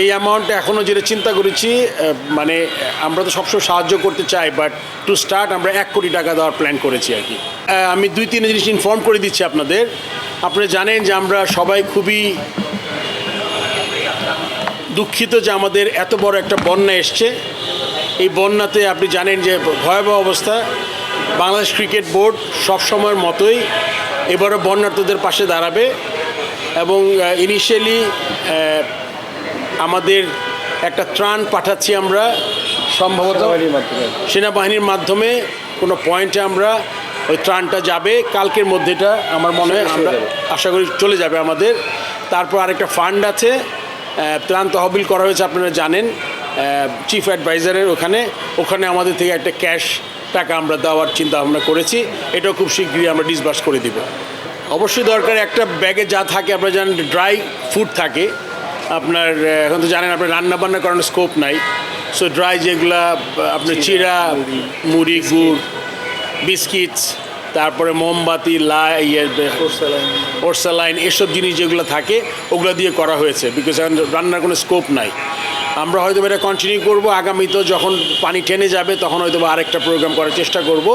এই অ্যামাউন্টটা এখনও যেটা চিন্তা করেছি মানে আমরা তো সবসময় সাহায্য করতে চাই বাট টু স্টার্ট আমরা এক কোটি টাকা দেওয়ার প্ল্যান করেছি আর কি। আমি দুই তিন জিনিস ইনফর্ম করে দিচ্ছি আপনাদের। আপনারা জানেন যে আমরা সবাই খুবই দুঃখিত যে আমাদের এত বড় একটা বন্যা এসছে। এই বন্যাতে আপনি জানেন যে ভয়াবহ অবস্থা। বাংলাদেশ ক্রিকেট বোর্ড সব সময়ের মতোই এবারও বন্যার্থদের পাশে দাঁড়াবে এবং ইনিশিয়ালি আমাদের একটা ত্রাণ পাঠাচ্ছি আমরা সম্ভবত সেনাবাহিনীর মাধ্যমে। কোনো পয়েন্টে আমরা ওই ত্রাণটা যাবে কালকের মধ্যেটা আমার মনে হয় আমরা আশা করি চলে যাবে আমাদের। তারপর আরেকটা ফান্ড আছে ত্রাণ তহবিল করা হয়েছে আপনারা জানেন চিফ অ্যাডভাইজারের ওখানে। ওখানে আমাদের থেকে একটা ক্যাশ টাকা আমরা দেওয়ার চিন্তা ভাবনা করেছি। এটাও খুব শীঘ্রই আমরা ডিসবার্স করে দিব। অবশ্যই দরকার একটা ব্যাগে যা থাকে আপনারা জানেন ড্রাই ফুড থাকে। আপনার এখন তো জানেন আপনার রান্না বান্না করানোর স্কোপ নাই। সো ড্রাই যেগুলা আপনার চিরা মুড়ি। গুড় বিস্কিটস তারপরে মোমবাতি লাই ইয়ে ওরসালাইন এসব জিনিস যেগুলো থাকে ওগুলো দিয়ে করা হয়েছে বিকজ এখন রান্নার কোনো স্কোপ নাই। আমরা হয়তো এটা কন্টিনিউ করব আগামীতে যখন পানি টেনে যাবে তখন হয়তো আরেকটা প্রোগ্রাম করার চেষ্টা করব।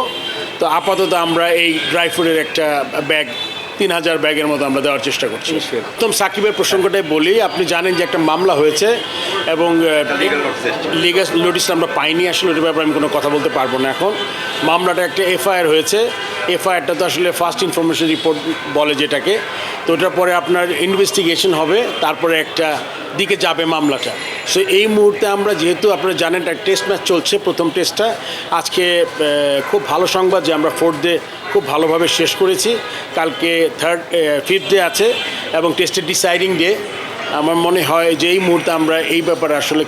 তো আপাতত আমরা এই ড্রাই ফ্রুটের একটা ব্যাগ তিন হাজার ব্যাগের মতো আমরা দেওয়ার চেষ্টা করছি। প্রথম সাকিবের প্রসঙ্গটাই বলি আপনি জানেন যে একটা মামলা হয়েছে এবং লিগাল নোটিস আমরা পাইনি আসলে ওটার ব্যাপারে আমি কোনো কথা বলতে পারব না এখন। মামলাটা একটা এফআইআর হয়েছে এফআইআরটা তো আসলে ফার্স্ট ইনফরমেশন রিপোর্ট বলে যেটাকে। তো ওটার পরে আপনার ইনভেস্টিগেশন হবে, তারপরে একটা দিকে যাবে মামলাটা। সো এই মুহূর্তে আমরা যেহেতু আপনারা জানেন একটা টেস্ট ম্যাচ চলছে, প্রথম টেস্টটা আজকে খুব ভালো সংবাদ যে আমরা ফোর্থ ডে খুব ভালোভাবে শেষ করেছি। কালকে থার্ড ফিফথ ডে আছে এবং টেস্টের ডিসাইডিং ডে আমার মনে হয় যে এই মুহূর্তে আমরা এই ব্যাপারে আসলে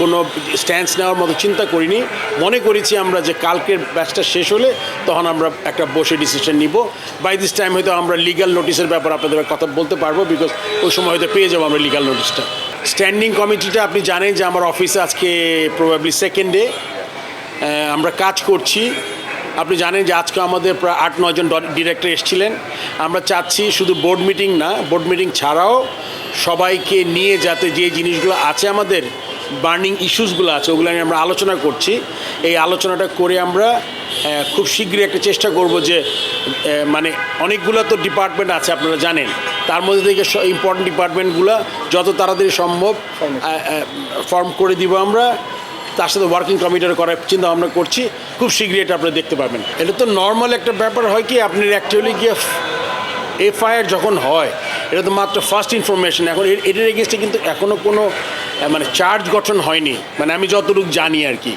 কোনো স্ট্যান্স নেওয়ার মতো চিন্তা করিনি। মনে করেছি আমরা যে কালকের ব্যাচটা শেষ হলে তখন আমরা একটা বসে ডিসিশন নিব। বাই দিস টাইম হয়তো আমরা লিগাল নোটিশের ব্যাপারে আপনাদের কথা বলতে পারব বিকজ ওই সময় হয়তো পেয়ে যাব আমরা লিগাল নোটিশটা স্ট্যান্ডিং কমিটিটা আপনি জানেন যে আমার অফিসে আজকে প্রবাবলি সেকেন্ড ডে আমরা কাজ করছি। আপনি জানেন যে আজকে আমাদের প্রায় আট নজন ডিরেক্টর এসেছিলেন। আমরা চাচ্ছি শুধু বোর্ড মিটিং না বোর্ড মিটিং ছাড়াও সবাইকে নিয়ে যাতে যে জিনিসগুলো আছে আমাদের বার্নিং ইস্যুসগুলো আছে ওগুলো নিয়ে আমরা আলোচনা করছি। এই আলোচনাটা করে আমরা খুব শীঘ্রই একটা চেষ্টা করব যে মানে অনেকগুলো তো ডিপার্টমেন্ট আছে আপনারা জানেন। তার মধ্যে থেকে ইম্পর্টেন্ট ডিপার্টমেন্টগুলো যত তাড়াতাড়ি সম্ভব ফর্ম করে দিব আমরা। তার সাথে ওয়ার্কিং কমিটির করার চিন্তা ভাবনা করছি। খুব শীঘ্রই এটা আপনারা দেখতে পাবেন। এটা তো নর্মাল একটা ব্যাপার হয় কি আপনি অ্যাকচুয়ালি গিয়ে এফআইআর যখন হয় এটা তো মাত্র ফার্স্ট ইনফরমেশন এখন এটার এগেনস্টে কিন্তু এখনও কোনো মানে চার্জ গঠন হয়নি। মানে আমি যতটুকু জানি আর কি।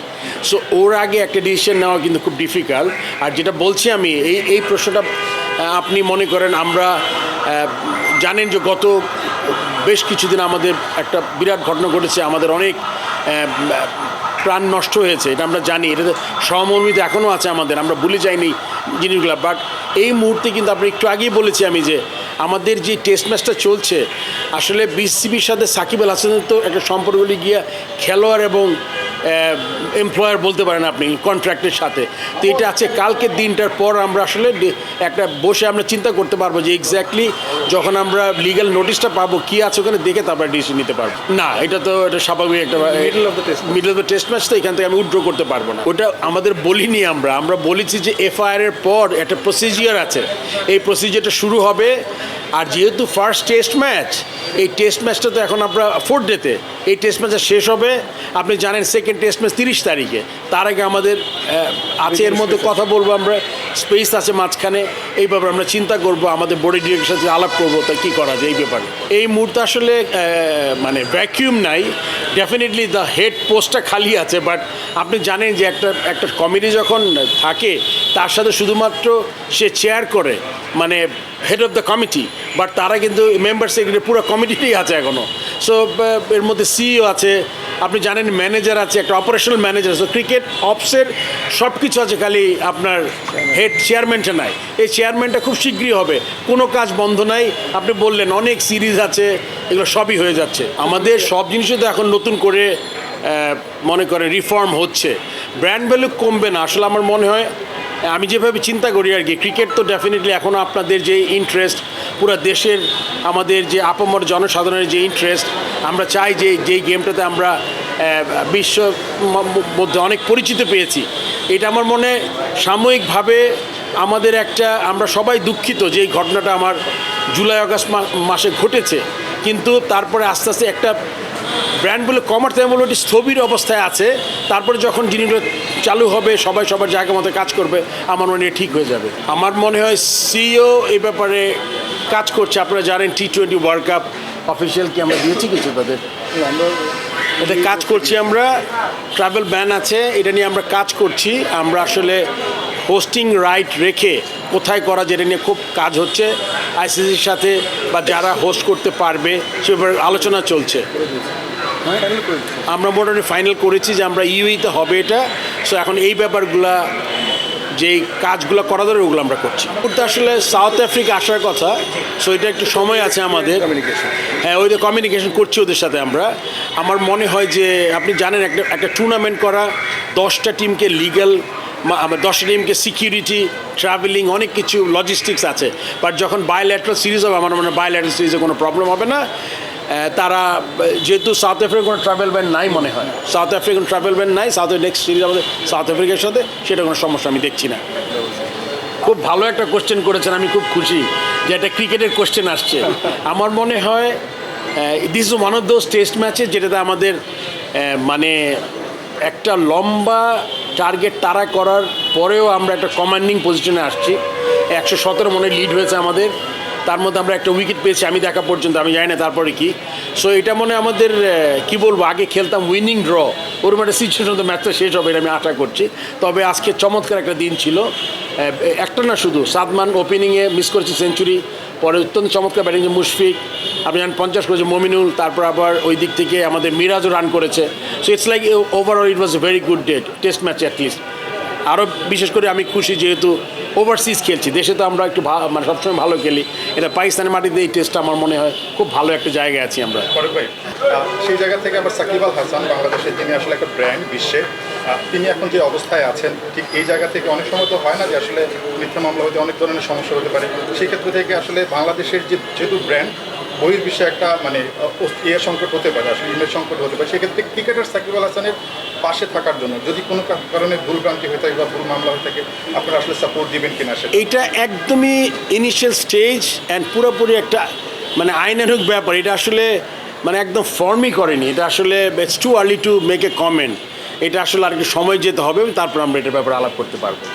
সো ওর আগে একটা ডিসিশন নেওয়া কিন্তু খুব ডিফিকাল্ট আর যেটা বলছি আমি, এই এই প্রশ্নটা আপনি মনে করেন আমরা জানেন যে গত বেশ কিছুদিন আমাদের একটা বিরাট ঘটনা ঘটেছে। আমাদের অনেক প্রাণ নষ্ট হয়েছে, এটা আমরা জানি। এটা সহমর্মিতা এখনও আছে আমাদের। আমরা ভুলে যাইনি জিনিসগুলো। বাট এই মুহূর্তে কিন্তু আপনি একটু আগেই বলেছি আমি যে আমাদের যে টেস্ট ম্যাচটা চলছে, আসলে বিসিবির সাথে সাকিব আল হাসানের তো একটা সম্পর্কগুলি গিয়ে খেলোয়াড় এবং এমপ্লয়ার বলতে পারেন আপনি কন্ট্রাক্টের সাথে। তো এটা আছে কালকের দিনটার পর আমরা আসলে একটা বসে আমরা চিন্তা করতে পারব যে এক্স্যাক্টলি যখন আমরা লিগ্যাল নোটিশটা পাবো কি আছে ওখানে দেখে তারপরে ডিসিশন নিতে পারব। না এটা তো এটা স্বাভাবিক একটা middle of the test middle of the test match তো এখান থেকে আমি উইথড্র করতে পারব না। ওটা আমাদের বলিনি আমরা আমরা বলেছি যে এফআইআর এর পর একটা প্রসিজিয়ার আছে। এই প্রসিজিয়ারটা শুরু হবে আর যেহেতু ফার্স্ট টেস্ট ম্যাচ এই টেস্ট ম্যাচটা তো এখন আমরা ফোর্থ ডেতে এই টেস্ট ম্যাচটা শেষ হবে। আপনি জানেন সেকেন্ড টেস্ট ম্যাচ তিরিশ তারিখে। তার আগে আমাদের আছে এর মধ্যে কথা বলব আমরা। স্পেস আছে মাঝখানে। এই ব্যাপারে আমরা চিন্তা করব, আমাদের বোর্ডের ডিরেক্টর সাথে আলাপ করব, তা কী করা যায় এই ব্যাপারে। এই মুহূর্তে আসলে মানে ভ্যাকিউম নাই। ডেফিনেটলি দ্য হেড পোস্টটা খালি আছে বাট আপনি জানেন যে একটা একটা কমিটি যখন থাকে, তার সাথে শুধুমাত্র সে চেয়ার করে। মানে head of the committee but তারা কিন্তু মেম্বার সেক্রেটারি পুরো কমিটিতেই আছে এখনও সো এর মধ্যে সিইও আছে, আপনি জানেন ম্যানেজার আছে, একটা অপারেশনাল ম্যানেজার আছে ক্রিকেট অপসের সব কিছু আছে খালি আপনার হেড চেয়ারম্যানটা নাই। এই চেয়ারম্যানটা খুব শীঘ্রই হবে, কোনো কাজ বন্ধ নাই। আপনি বললেন অনেক সিরিজ আছে, এগুলো সবই হয়ে যাচ্ছে। আমাদের সব জিনিসই তো এখন নতুন করে মনে করে রিফর্ম হচ্ছে। ব্র্যান্ড ভ্যালু কমবে না, আসলে আমার মনে হয় আমি যেভাবে চিন্তা করি আর কি ক্রিকেট তো ডেফিনেটলি এখনও আপনাদের যে ইন্টারেস্ট পুরো দেশের আমাদের যে আপামর জনসাধারণের যে ইন্টারেস্ট আমরা চাই যে যেই গেমটাতে আমরা বিশ্ব মধ্যে অনেক পরিচিত পেয়েছি। এটা আমার মনে সাময়িকভাবে আমাদের একটা, আমরা সবাই দুঃখিত যে ঘটনাটা আমার জুলাই আগস্ট মা- মাসে ঘটেছে। কিন্তু তারপরে আস্তে আস্তে একটা ব্র্যান্ড বলে কমার্স আমি স্থবির অবস্থায় আছে। তারপরে যখন জিনিসগুলো চালু হবে, সবাই সবার জায়গা মতো কাজ করবে, আমার মনে হয় ঠিক হয়ে যাবে। আমার মনে হয় সিও এ ব্যাপারে কাজ করছে। আপনারা জানেন T twenty world cup official কি আমরা দিয়েছি কিছু তাদের? এটা কাজ করছি আমরা। ট্রাভেল ব্যান আছে, এটা নিয়ে আমরা কাজ করছি। আমরা আসলে হোস্টিং রাইট রেখে কোথায় করা যেটা নিয়ে খুব কাজ হচ্ছে, আইসিসির সাথে বা যারা হোস্ট করতে পারবে, সে আলোচনা চলছে। আমরা মোটামুটি ফাইনাল করেছি যে আমরা ইউইতে হবে এটা। সো এখন এই ব্যাপারগুলা, যেই কাজগুলো করা দরকার ওগুলো আমরা করছি। তো আসলে সাউথ আফ্রিকা আসার কথা সো এটা একটু সময় আছে আমাদের। হ্যাঁ ওই কমিউনিকেশন করছি ওদের সাথে আমরা। আমার মনে হয় যে, আপনি জানেন একটা একটা টুর্নামেন্ট করা, দশটা টিমকে লিগ্যাল দশটা টিমকে সিকিউরিটি ট্রাভেলিং অনেক কিছু লজিস্টিক্স আছে। বাট যখন বায়োল্যাট্রাল সিরিজ হবে, আমার মনে হয় বায়োল্যাট্রাল সিরিজে কোনো প্রবলেম হবে না। তারা, যেহেতু সাউথ আফ্রিকার কোনো ট্রাভেল ব্যান নাই মনে হয়। সাউথ আফ্রিকান ট্রাভেল ব্যান নাই সাউথ নেক্সট সিরিজ আমাদের সাউথ আফ্রিকার সাথে, সেটা কোনো সমস্যা, আমি দেখছি না। খুব ভালো একটা কোশ্চেন করেছেন, আমি খুব খুশি যে একটা ক্রিকেটের কোশ্চেন আসছে। আমার মনে হয় this is one of those test ম্যাচে যেটাতে আমাদের মানে একটা লম্বা টার্গেট তারা করার পরেও আমরা একটা কমান্ডিং পজিশনে আসছি। একশো সতেরো মনে লিড হয়েছে আমাদের। তার মধ্যে আমরা একটা উইকেট পেয়েছি, আমি দেখা পর্যন্ত, আমি জানি না তারপরে কি। সো এটা মনে আমাদের কি বলব, আগে খেলতাম উইনিং ড্র ওরকম একটা সিচুয়েশন তো ম্যাচটা শেষ হবে আমি আশা করছি। তবে আজকে চমৎকার একটা দিন ছিল। একটা না শুধু, সাদমান ওপেনিংয়ে মিস করেছি সেঞ্চুরি পরে অত্যন্ত চমৎকার ব্যাটিং মুশফিক, আপনি জানেন পঞ্চাশ করেছে মমিনুল, তারপর আবার ওই দিক থেকে আমাদের মিরাজও রান করেছে। So it's like overall it was a very good day test match at least আরও বিশেষ করে আমি খুশি যেহেতু ওভারসিজ খেলছি। দেশে তো আমরা একটু মানে সবসময় ভালো খেলি। এটা পাকিস্তানের মাটিতে এই টেস্টটা আমার মনে হয় খুব ভালো একটা জায়গায় আছি আমরা। সেই জায়গা থেকে আবার সাকিব আল হাসান বাংলাদেশের যিনি আসলে একটা ব্র্যান্ড বিশ্বে তিনি এখন যে অবস্থায় আছেন, ঠিক এই জায়গা থেকে অনেক সময় তো হয় না যে আসলে মিথ্যা মামলা হতে অনেক ধরনের সমস্যা হতে পারে। সেই ক্ষেত্র থেকে আসলে বাংলাদেশের যে যেহেতু ব্র্যান্ড বহির্বিশ্বে একটা মানে ইয়ে সংকট হতে পারে, আসলে ইমেজ সংকট হতে পারে। সেক্ষেত্রে ক্রিকেটার সাকিব আল হাসানের পাশে থাকার জন্য, যদি কোনো কারণে ভুল ভ্রান্তি হয়ে থাকে বা ভুল মামলা হয়ে থাকে, আপনারা আসলে সাপোর্ট দিবেন কিনা সেটা। এটা একদমই ইনিশিয়াল স্টেজ অ্যান্ড পুরোপুরি একটা মানে আইনানুক ব্যাপার। এটা আসলে মানে একদম ফর্মই করেনি। এটা আসলে it's too early to make a comment এটা আসলে আর কি সময় যেতে হবে, তারপর আমরা এটার ব্যাপারে আলাপ করতে পারব।